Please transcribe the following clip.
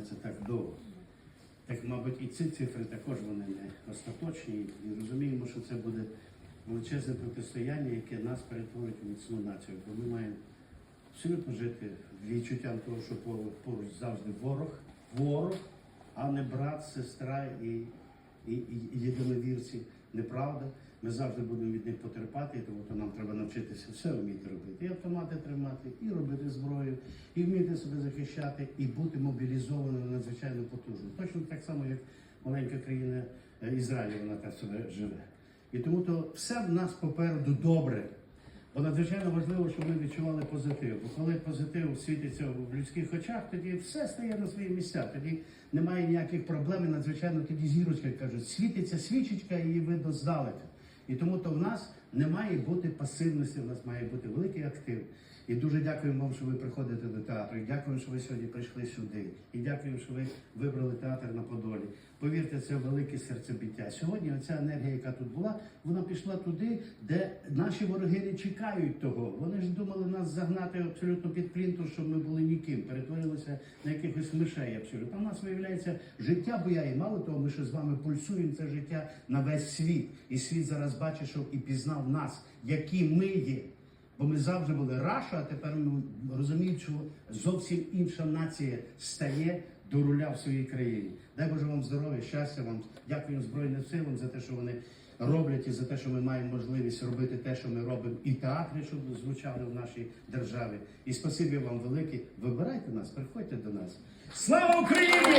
називається так довго. Так, мабуть, і ці цифри також вони не остаточні. І розуміємо, що це буде величезне протистояння, яке нас перетворить в міцну націю. Бо ми маємо абсолютно жити відчуттям того, що поруч, завжди ворог, ворог, а не брат, сестра і, і, і єдиновірці. Неправда. Ми завжди будемо від них потерпати, тому то нам треба навчитися все вміти робити. І автомати тримати, і робити зброю, і вміти себе захищати, і бути мобілізованим надзвичайно потужно. Точно так само, як маленька країна е, Ізраїль, вона так себе живе. І тому то все в нас попереду добре. Бо надзвичайно важливо, щоб ми відчували позитив. Бо коли позитив світиться в людських очах, тоді все стає на свої місця. Тоді немає ніяких проблем. І надзвичайно тоді зірочка кажуть, світиться свічечка, її видно здалека. І тому то в нас не має бути пасивності, в нас має бути великий актив. І дуже дякуємо вам, що ви приходите до театру. І дякуємо, що ви сьогодні прийшли сюди. І дякуємо, що ви вибрали театр на Подолі. Повірте, це велике серцебиття. Сьогодні оця енергія, яка тут була, вона пішла туди, де наші вороги не чекають того. Вони ж думали нас загнати абсолютно під плінту, щоб ми були ніким, перетворилися на якихось мишей абсолютно. А нас виявляється життя бояє. Мало того, ми ще з вами пульсуємо це життя на весь світ. І світ зараз бачить, що і пізнав нас, які ми є. Бо ми завжди були Раша, а тепер ми розуміємо, що зовсім інша нація стає до руля в своїй країні. Дай Боже вам здоров'я, щастя вам. Дякую Збройним силам за те, що вони роблять, і за те, що ми маємо можливість робити те, що ми робимо, і театри, щоб звучали в нашій державі. І спасибі вам велике. Вибирайте нас, приходьте до нас. Слава Україні!